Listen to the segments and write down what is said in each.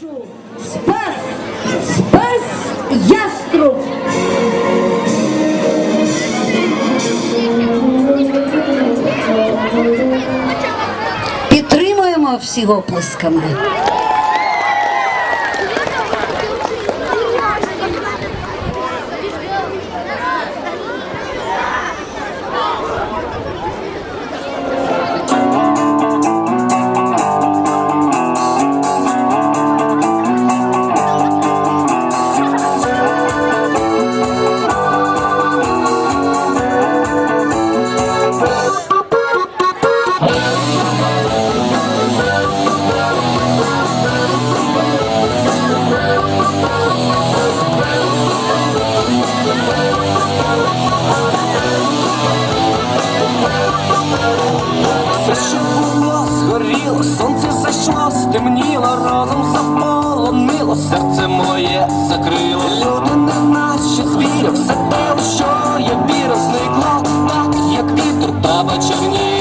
Спас, спас яструб. Підтримуємо всі оплесками. що було, згоріло, сонце зайшло, стемніло, разом заполонило, серце моє закрило. Люди не наші звіри, все те, що я вірю, зникло, так як вітер та вечерні.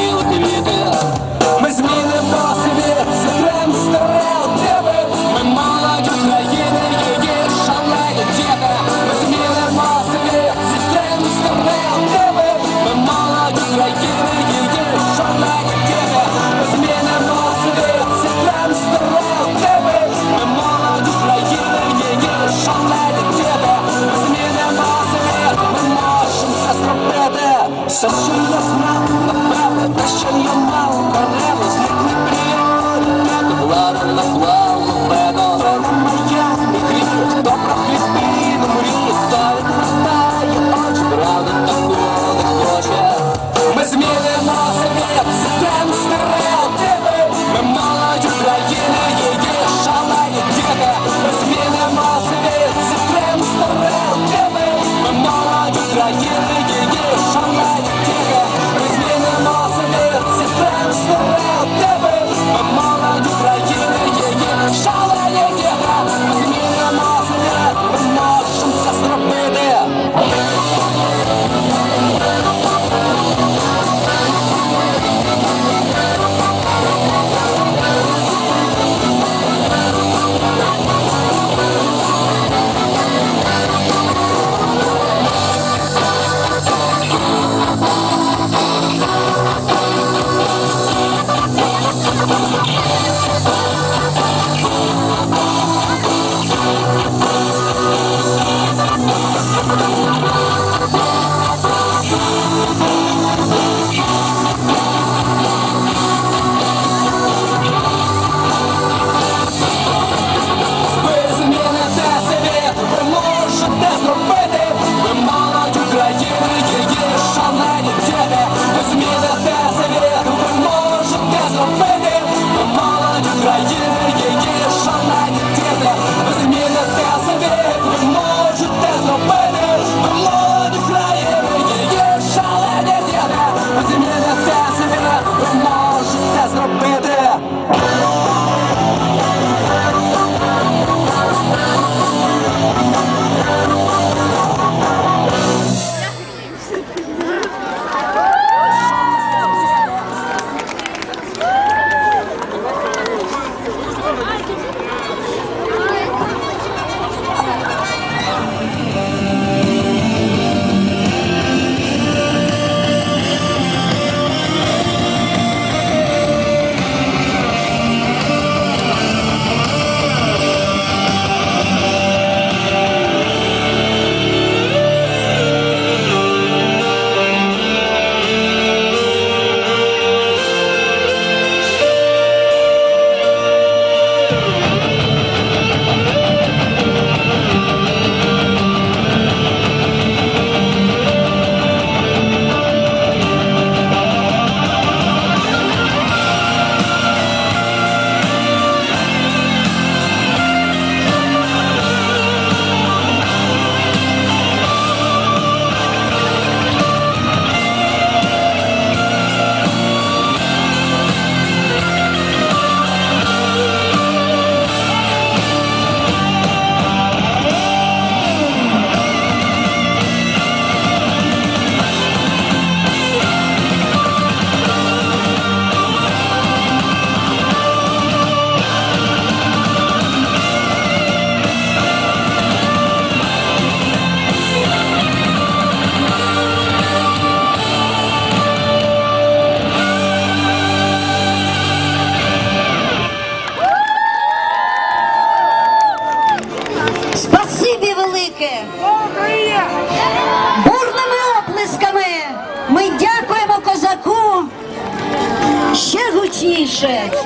Oh.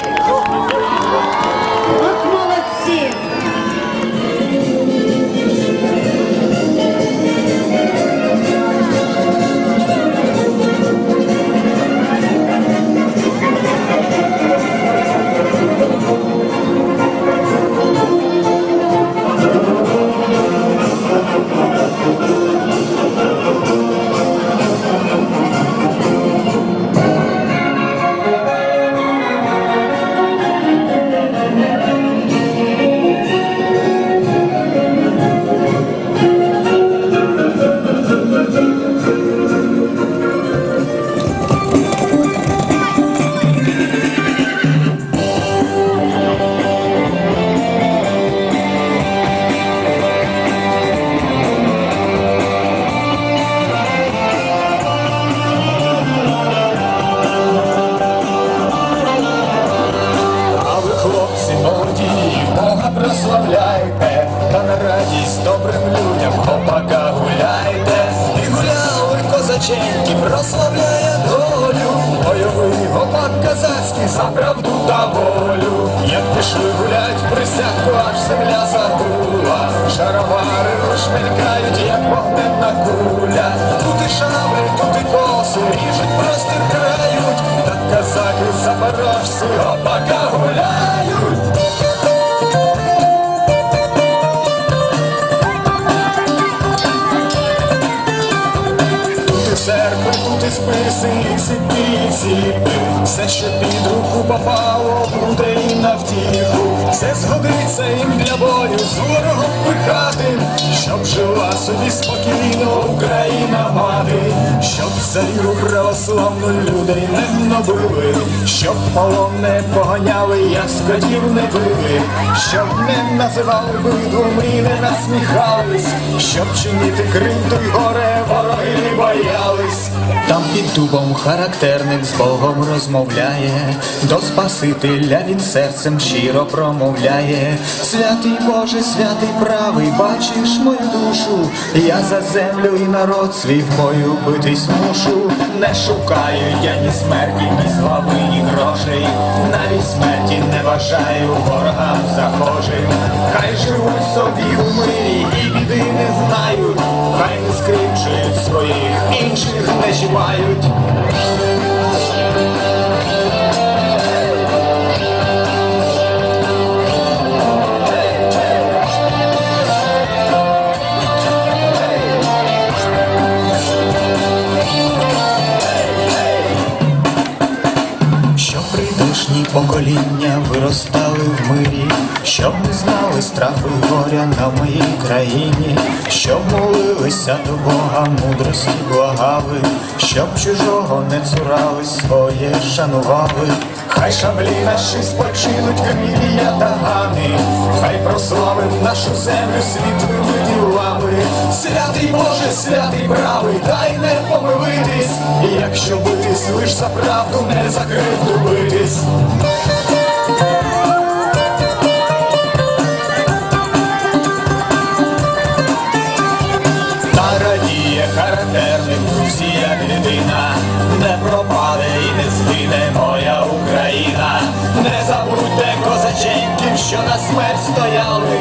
Більше. От молодці. Гулять, аж земля загула. Шаровари розшмелькають, як вогненна куля. Тут і шабель, тут і коси, ріжуть, простір крають. Так казаки запорожці гопака гуляють. Тут і і списи, і і ціпи. Все, що під руку попало, буде і на втіху. Все згодиться їм для бою з ворогом пихати, щоб жила собі спокійно Україна мати, щоб царю православну людей не набили, щоб полон не поганяли, як не били, щоб не називали видом і не насміхались, щоб чинити кривду й горе вороги боялись. Там під дубом характерник з Богом розмовляє, до Спасителя він серцем щиро промовляє. Святий Боже, святий правий, бачиш мою душу, я за землю і народ свій в бою битись мушу. Не шукаю я ні смерті, ні слави, ні грошей, навіть смерті не бажаю ворогам захожим. Хай живуть собі у мирі і біди required покоління виростали в мирі, щоб не знали страху і горя на моїй країні, щоб молилися до Бога, мудрості благали, щоб чужого не цурались, своє шанували. Хай шаблі наші спочинуть кривія та гани, хай прославим нашу землю світлими ділами. Святий Боже, святий правий, дай не помилитись, і якщо битись лиш за правду, не за битись. Що на смерть стояли,